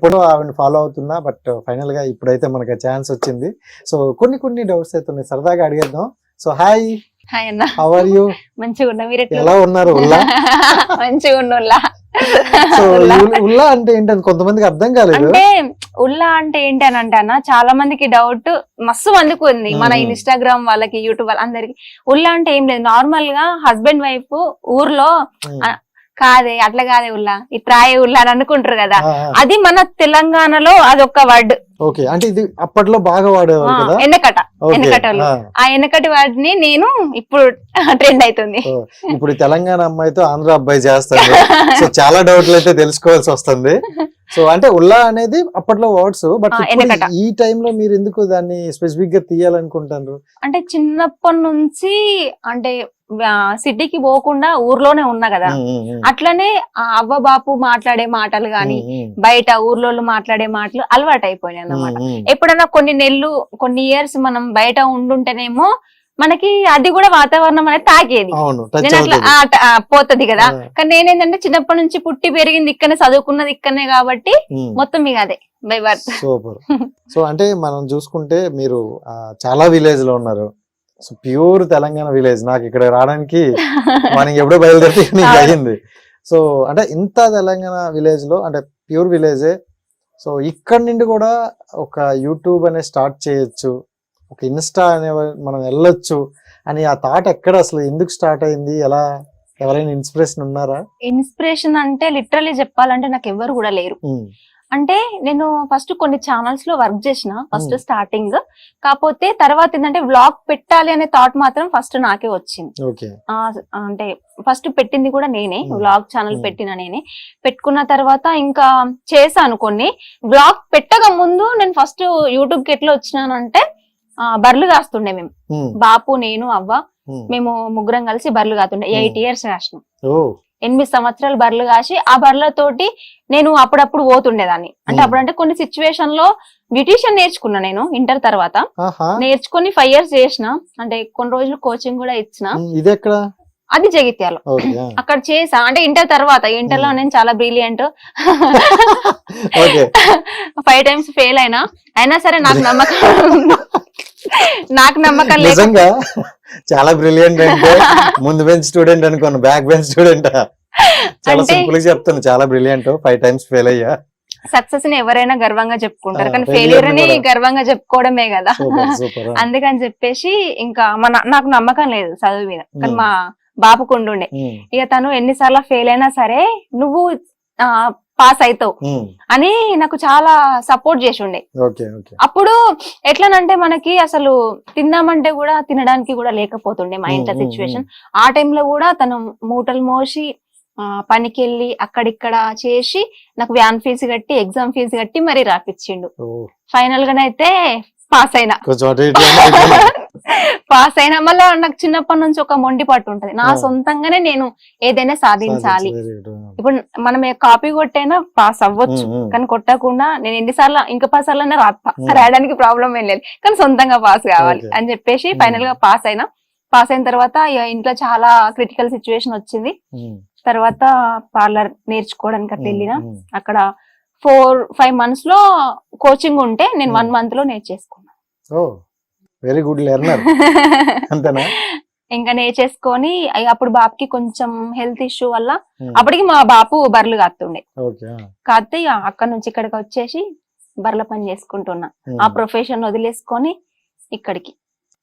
ఇప్పుడు ఆవిడ ఫాలో అవుతున్నా బట్ ఫైనల్గా ఇప్పుడైతే మనకి ఛాన్స్ వచ్చింది. సో కొన్ని కొన్ని డౌట్స్ అయితే ఉన్నాయి. సరదాగా అడిగేద్దాం. సో హాయ్ హాయ్ అన్న. హౌ ఆర్ యూ మంచిగా ఉన్నా. మీరు ఎలా ఉన్నారు ఉల్లా? మంచిగా సో ఉల్లా. అంటే ఏంటని కొంతమందికి అర్థం కాలేదు. అంటే ఉల్లా అంటే ఏంటి అని అంటే అన్న చాలా మందికి డౌట్ మస్తు మందికి ఉంది. మన. ఇన్స్టాగ్రామ్ వాళ్ళకి యూట్యూబ్ వాళ్ళ అందరికి. ఉల్లా అంటే ఏం లేదు. నార్మల్గా హస్బెండ్ వైఫ్ ఊర్లో కాదే అట్లా కాదే ఉల్లా ఈ ప్రాయ ఉల్లా అని అనుకుంటారు కదా. అది మన తెలంగాణలో అదొక వర్డ్ ఓకే అంటే ఇది అప్పట్లో బాగా వాడేవారు కదా ఎన్నకట వెనకటోళ్ళు. ఆ. వెనకటి వాడిని నేను ఇప్పుడు ట్రెండ్ అవుతుంది ఇప్పుడు తెలంగాణ అమ్మాయితో ఆంధ్ర అబ్బాయి చేస్తాడు సో చాలా డౌట్లు అయితే తెలుసుకోవాల్సి వస్తుంది సో అంటే ఉల్లా అనేది అప్పట్లో వర్డ్స్ బట్. ఈ టైంలో మీరు ఎందుకు దాన్ని స్పెసిఫిక్గా తీయాలనుకుంటారు అంటే చిన్నప్పటి నుంచి అంటే సిటీకి పోకుండా ఊర్లోనే ఉన్నా కదా. అట్లనే ఆ అవ్వ బాపు మాట్లాడే మాటలు గాని బయట ఊర్లో మాట్లాడే మాటలు అలవాటు అయిపోయినాయి అన్నమాట. ఎప్పుడైనా కొన్ని నెలలు కొన్ని ఇయర్స్ మనం బయట ఉండుంటేనేమో మనకి అది కూడా వాతావరణం అనేది టచ్ నేను అట్లా పోతది కదా. కానీ నేనేంటంటే చిన్నప్పటి నుంచి పుట్టి పెరిగింది ఇక్కడనే చదువుకున్నది ఇక్కడనే కాబట్టి. మొత్తం ఇక అదే. By birth super. సో అంటే మనం చూసుకుంటే మీరు చాలా విలేజ్లో ఉన్నారు. సో ప్యూర్ తెలంగాణ విలేజ్ నాకు ఇక్కడ రావడానికి మనం ఎప్పుడో బయలుదేరితే నీకు. అయ్యింది. సో అంటే ఇంత తెలంగాణ విలేజ్లో అంటే ప్యూర్ విలేజే. సో ఇక్కడ నుండి కూడా ఒక యూట్యూబ్ అనే స్టార్ట్ చేయొచ్చు. ఒక ఇన్స్టా అనే మనం వెళ్ళొచ్చు అని ఆ థాట్ ఎక్కడ అసలు ఎందుకు స్టార్ట్ అయింది? ఎలా ఎవరైనా ఇన్స్పిరేషన్ ఉన్నారా? ఇన్స్పిరేషన్ అంటే లిటరలీ చెప్పాలంటే నాకు ఎవరు కూడా లేరు. అంటే నేను ఫస్ట్ కొన్ని ఛానల్స్లో వర్క్ చేసిన ఫస్ట్ Hmm. స్టార్టింగ్ కాకపోతే తర్వాత ఏంటంటే వ్లాగ్ పెట్టాలి అనే థాట్ మాత్రం ఫస్ట్ నాకే వచ్చింది అంటే ఫస్ట్ పెట్టింది కూడా నేనే Hmm. Vlog channel Hmm. పెట్టిన నేనే పెట్టుకున్న తర్వాత ఇంకా చేశాను కొన్ని వ్లాగ్ పెట్టక ముందు నేను ఫస్ట్ యూట్యూబ్కి ఎట్లా వచ్చినానంటే ఆ, బర్రెలు కాస్తుండే మేము బాపు నేను అవ్వ. మేము ముగ్గురం కలిసి బర్రెలు కాస్తుండే Hmm. ఎయిట్ ఇయర్స్ కాసినాం ఓ ఎనిమిది సంవత్సరాలు బర్రెలు కాసి ఆ బర్రెలతోటి నేను అప్పుడప్పుడు పోతుండేదాన్ని. అంటే. అప్పుడంటే కొన్ని సిచ్యువేషన్లో బ్యూటిషియన్ నేర్చుకున్నా నేను ఇంటర్ తర్వాత. నేర్చుకొని ఫైవ్ ఇయర్స్ చేసిన. అంటే కొన్ని రోజులు కోచింగ్ కూడా ఇచ్చిన. ఉమ్, ఇది ఎక్కడ అది జగిత్యాలో. అక్కడ చేసా. అంటే ఇంటర్ తర్వాత. ఇంటర్లో. నేను చాలా బ్రిలియంట్ ఫైవ్ టైమ్స్ ఫెయిల్ అయినా. అయినా సరే నాకు నమ్మకం నాకు నమ్మకం లేక నిజంగా? చాలా బ్రిలియంట్ అంటే. ముందు బెంచ్ స్టూడెంట్ అనుకోను బ్యాక్ బెంచ్ స్టూడెంట్ చాలా సింపుల్గా చెప్తాను చాలా బ్రిలియంట్ ఫైవ్ టైమ్స్ ఫెయిల్ అయ్యా. సక్సెస్ని ఎవరైనా గర్వంగా చెప్పుకుంటారు కానీ ఫెయిల్యూర్ని. గర్వంగా చెప్పుకోవడమే కదా. అందుకని చెప్పేసి ఇంకా మన నాకు నమ్మకం లేదు చదువు మీద. కానీ. మా బాబుకు ఉండుండే ఇక తను ఎన్నిసార్లు ఫెయిల్ అయినా సరే నువ్వు పాస్ అవుతావు అని నాకు చాలా సపోర్ట్ చేసి ఉండే అప్పుడు ఎట్లనంటే మనకి అసలు తిందామంటే కూడా తినడానికి కూడా లేకపోతుండే మా ఇంట్లో సిచ్యువేషన్ ఆ టైంలో కూడా తను మూటలు మోసి పనికి వెళ్ళి అక్కడిక్కడ చేసి నాకు వ్యాన్ ఫీజు కట్టి ఎగ్జామ్ ఫీజు కట్టి మరీ రాపిచ్చిండు. ఫైనల్ గానైతే పాస్ అయినా. పాస్ అయినా మళ్ళీ నాకు చిన్నప్పటి నుంచి ఒక మొండి పట్టు ఉంటది నా. సొంతంగానే నేను ఏదైనా సాధించాలి. ఇప్పుడు మనం ఏ కాపీ కొట్టైనా పాస్ అవ్వచ్చు. కానీ కొట్టకుండా నేను ఎన్నిసార్లు ఇంకా పాస్ Hmm. రాయడానికి ప్రాబ్లం ఏం లేదు కానీ సొంతంగా పాస్ కావాలి. అని చెప్పేసి. ఫైనల్గా పాస్ అయినా పాస్ అయిన తర్వాత ఇంట్లో చాలా క్రిటికల్ సిచ్యువేషన్ వచ్చింది తర్వాత పార్లర్ నేర్చుకోవడానికి అట్లా వెళ్ళిన. అక్కడ ఫోర్ ఫైవ్ మంత్స్లో కోచింగ్ ఉంటే నేను. వన్ మంత్లో నేర్చేసుకున్నా ఓ వెరీ గుడ్ లెర్నర్ అంతేనా? ఇంకా నేర్చేసుకొని ఇక అప్పుడు బాబుకి కొంచెం హెల్త్ ఇష్యూ వల్ల ఉమ్, అప్పటికి మా బాపు బర్రెలు కాస్తుండే. కాస్తే అక్కడ నుంచి ఇక్కడికి వచ్చేసి బర్రెల పని చేసుకుంటున్నా. ఆ ప్రొఫెషన్ వదిలేసుకొని ఇక్కడికి.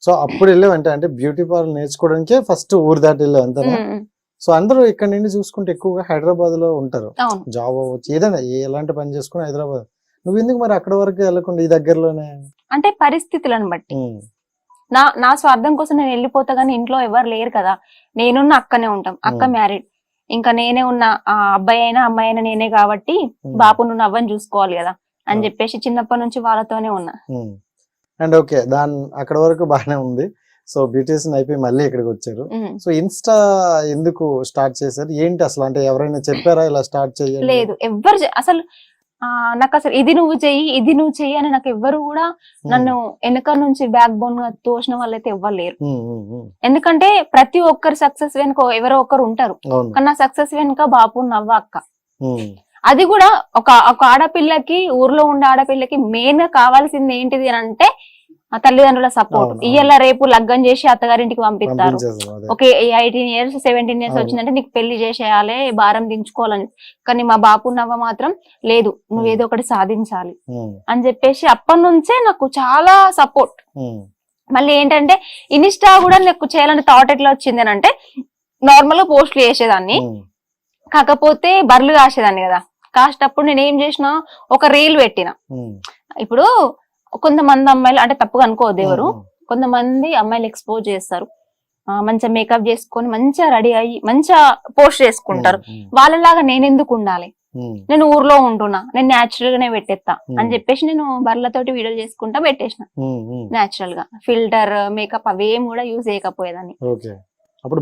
సో అప్పుడు వెళ్ళావు అంటే అంటే బ్యూటీ పార్లర్ నేర్చుకోవడానికే ఫస్ట్ ఊరు దాటి వెళ్ళావు అంతేనా ఉమ్, సో అందరూ ఇక్కడ నుండి చూసుకుంటే ఎక్కువగా హైదరాబాద్లో ఉంటారు జాబ్ అవ్వచ్చు ఏదైనా ఎలాంటి పని చేసుకుని హైదరాబాద్. నువ్వు ఎందుకు మరి అక్కడ వరకు వెళ్ళకుండా ఈ దగ్గరలోనే? అంటే పరిస్థితులను బట్టి. నా నా స్వార్థం కోసం నేను వెళ్ళిపోతా కానీ ఇంట్లో ఎవరు లేరు కదా. నేనున్న అక్కనే ఉంటాం. అక్క. మ్యారీడ్. ఇంకా నేనే ఉన్న ఆ అబ్బాయి అయినా అమ్మాయి అయినా నేనే కాబట్టి బాపు నువ్వు అవ్వని చూసుకోవాలి కదా. అని. చెప్పేసి చిన్నప్పటి నుంచి వాళ్ళతోనే ఉన్నా. అండ్ ఓకే దాని అక్కడ వరకు బాగానే ఉంది. సో బ్యూటీషియన్ అయిపోయి మళ్ళీ ఇక్కడికి వచ్చారు. సో ఇన్స్టా ఎందుకు స్టార్ట్ చేశారు? ఏంటి అసలు? అంటే ఎవరైనా చెప్పారా ఇలా స్టార్ట్ చేయాలి లేదు ఎవ్వరు చే- అసలు నాకు అసలు ఇది నువ్వు చెయ్యి ఇది నువ్వు చెయ్యి అని నాకు ఎవ్వరు కూడా నన్ను వెనక నుంచి బ్యాక్ బోన్గా తోసిన వాళ్ళైతే ఎవ్వరు లేరు ఉమ్, ఉమ్, ఉమ్. ఎందుకంటే ప్రతి ఒక్కరి సక్సెస్ వెనుక ఎవరో ఒకరు ఉంటారు. కానీ నా సక్సెస్ వెనుక బాపు నవ్వ అక్క. అది కూడా ఒక ఒక ఆడపిల్లకి ఊర్లో ఉండే ఆడపిల్లకి మెయిన్గా కావాల్సింది ఏంటిది అని అంటే ఆ తల్లిదండ్రుల సపోర్ట్ ఇయ్యాల రేపు లగ్గం చేసి అత్తగారింటికి పంపిస్తారు. Okay eighteen years seventeen years. వచ్చిందంటే నీకు పెళ్ళి చేసేయాలి భారం దించుకోవాలని. కానీ మా బాపు నవ్వ మాత్రం లేదు నువ్వు ఏదో ఒకటి సాధించాలి. అని చెప్పేసి అప్పటి నుంచే నాకు చాలా సపోర్ట్ మళ్ళీ ఏంటంటే ఇన్స్టా కూడా నాకు చేయాలని థాట్ ఎట్లా వచ్చింది అని అంటే నార్మల్గా పోస్ట్లు చేసేదాన్ని. కాకపోతే బర్రెలు కాసేదాన్ని కదా. కాసేటప్పుడు నేను ఏం చేసిన ఒక రీల్ పెట్టిన. ఇప్పుడు కొంతమంది అమ్మాయిలు అంటే తప్పుగా అనుకోవద్దు ఎవరు. కొంతమంది అమ్మాయిలు ఎక్స్పోజ్ చేస్తారు. మంచిగా మేకప్ చేసుకొని మంచిగా రెడీ అయ్యి మంచిగా పోస్ట్ చేసుకుంటారు. వాళ్ళలాగా నేను ఎందుకు ఉండాలి? నేను ఊర్లో ఉంటున్నా నేను న్యాచురల్ గానే పెట్టేస్తా. అని చెప్పేసి నేను బర్రెలతోటి వీడియోలు చేసుకుంటా పెట్టేసిన. న్యాచురల్గా. ఫిల్టర్ మేకప్ అవేం కూడా యూజ్ చేయకపోయేదాన్ని. అప్పుడు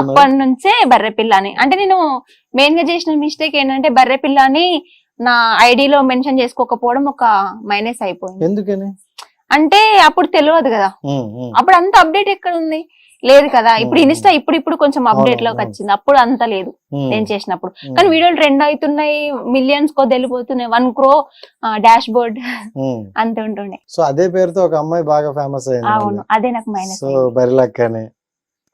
అప్పటి నుంచే బర్రె పిల్ల అని. అంటే నేను మెయిన్గా చేసిన మిస్టేక్ ఏంటంటే బర్రె పిల్ల అని నా ఐడిలో మెన్షన్ చేసుకోకపోవడం ఒక మైనస్ అయిపోయింది. ఎందుకని? అంటే అప్పుడు తెలియదు కదా. అప్పుడు అంత అప్డేట్ ఎక్కడ ఉంది? లేదు కదా. ఇప్పుడు. ఇన్స్టా ఇప్పుడు ఇప్పుడు కొంచెం అప్డేట్లోకి. వచ్చింది. అప్పుడు అంత లేదు నేను చేసినప్పుడు. కానీ వీడియోలు ట్రెండ్ అవుతున్నాయి మిలియన్స్ కొద్ది వెళ్ళిపోతున్నాయి వన్ క్రో డాష్ బోర్డ్. అంత ఉంటుండే. సో అదే పేరుతో ఒక అమ్మాయి బాగా ఫేమస్ అయింది అవును. అదే నాకు మైనస్ సో బరిలక్ అని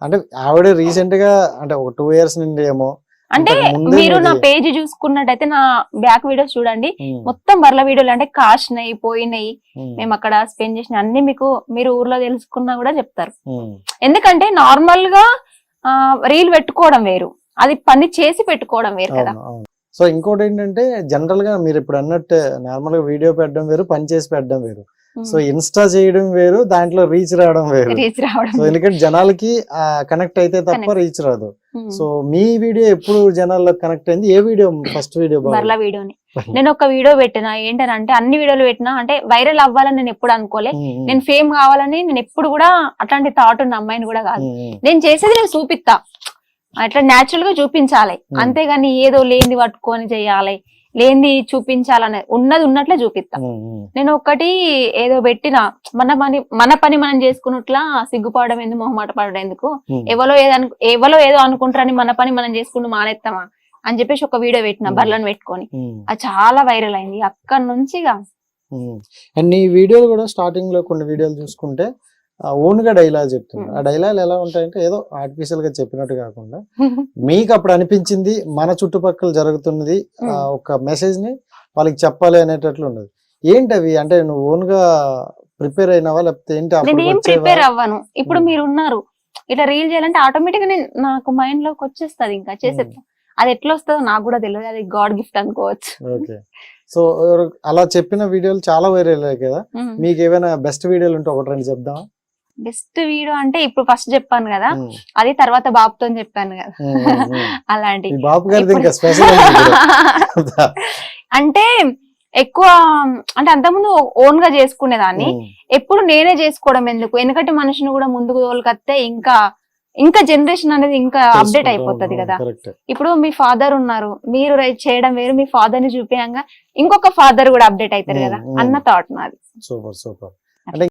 అంటే ఆవిడ రీసెంట్గా అంటే ఒక టూ ఇయర్స్ నుండి ఏమో అంటే మీరు నా పేజ్ చూసుకున్నట్టయితే నా బ్యాక్ వీడియోస్ చూడండి. మొత్తం బర్ల వీడియోలు అంటే కాసినాయి పోయినాయి మేము. అక్కడ స్పెండ్ చేసిన అన్ని మీకు మీరు ఊర్లో తెలుసుకున్నా కూడా చెప్తారు. ఎందుకంటే నార్మల్గా రీల్ పెట్టుకోవడం వేరు. అది పని చేసి పెట్టుకోవడం వేరు కదా. సో ఇంకోటి ఏంటంటే జనరల్గా మీరు ఇప్పుడు అన్నట్టు నార్మల్గా వీడియో పెట్టడం వేరు పని చేసి పెట్టడం వేరు. సో ఇన్స్టా చేయడం వేరు దాంట్లో రీచ్ రావడం వేరు. రీచ్ రావడం సో ఎందుకంటే జనాలకి కనెక్ట్ అయితే తప్ప. రీచ్ రాదు. సో మీ వీడియో ఎప్పుడు జనాల్లో కనెక్ట్ అయింది? ఏ వీడియో ఫస్ట్ వీడియో బర్ల వీడియోని. నేను ఒక వీడియో పెట్టిన ఏంటనంటే అన్ని వీడియోలు పెట్టినా అంటే వైరల్ అవ్వాలని నేను ఎప్పుడు అనుకోలే. నేను ఫేమ్ కావాలని నేను ఎప్పుడు కూడా అట్లాంటి థాట్ ఉన్న అమ్మాయిని కూడా కాదు. నేను చేసేది నేను చూపిస్తా అట్లా న్యాచురల్గా చూపించాలి. అంతేగాని ఏదో లేనిది పట్టుకొని చేయాలి లేనిది చూపించాలని ఉన్నది ఉన్నట్లే చూపిస్తా. నేను ఒక్కటి ఏదో పెట్టిన మన పని మన పని మనం చేసుకున్నట్లా సిగ్గుపడడం ఎందుకు మొహమాట పడడం ఎందుకు? ఎవరో ఏదో ఎవరో ఏదో అనుకుంటారని మన పని మనం చేసుకుంటూ మానేస్తామా అని చెప్పేసి ఒక వీడియో పెట్టిన. బర్లను పెట్టుకొని. అది చాలా వైరల్ అయింది. అక్కడ నుంచి ఇక అండ్ నీ వీడియోలు కూడా స్టార్టింగ్లో కొన్ని వీడియోలు చూసుకుంటే ఓన్గా డైలాగ్ చెప్తున్నా. Hmm. ఆ డైలాగ్ ఎలా ఉంటాయంటే ఏదో ఆర్టిఫిషియల్గా చెప్పినట్టు కాకుండా మీకు అప్పుడు అనిపించింది మన చుట్టుపక్కల జరుగుతున్నది ఆ, Hmm. ఒక మెసేజ్ని వాళ్ళకి చెప్పాలి అనేటట్లు ఉండదు ఏంటి అవి? అంటే నువ్వు ఓన్గా ప్రిపేర్ అయినావా? లేకపోతే ఏంటి? ప్రిపేర్ అవ్వను. ఇప్పుడు Hmm. మీరు ఉన్నారు ఇట్లా రీల్ చేయాలంటే ఆటోమేటిక్గా నాకు మైండ్లోకి వచ్చేస్తది ఇంకా. చేసేస్తా అది ఎట్లా వస్తుందో నాకు కూడా తెలియదు. అది గాడ్ గిఫ్ట్ అనుకోవచ్చు. ఓకే సో అలా చెప్పిన వీడియోలు చాలా వైరల్ అయ్యాయి కదా. మీకు ఏమైనా బెస్ట్ వీడియోలు ఉంటే ఒకటి రెండు చెప్దామా? బెస్ట్ వీడియో అంటే ఇప్పుడు ఫస్ట్ చెప్పాను కదా అది తర్వాత బాబుతో చెప్పాను కదా. అలాంటి అంటే ఎక్కువ అంటే అంతకుముందు ఓన్గా చేసుకునేదాన్ని ఎప్పుడు నేనే చేసుకోవడం ఎందుకు? ఎందుకంటే మనిషిని కూడా ముందుకు తోలుకొస్తే ఇంకా ఇంకా జనరేషన్ అనేది ఇంకా అప్డేట్ అయిపోతది కదా. ఇప్పుడు మీ ఫాదర్ ఉన్నారు. మీరు రైట్ చేయడం వేరు మీ ఫాదర్ని చూపించగా ఇంకొక ఫాదర్ కూడా అప్డేట్ అవుతారు కదా. అన్న థాట్ నాది సూపర్ సూపర్. అంటే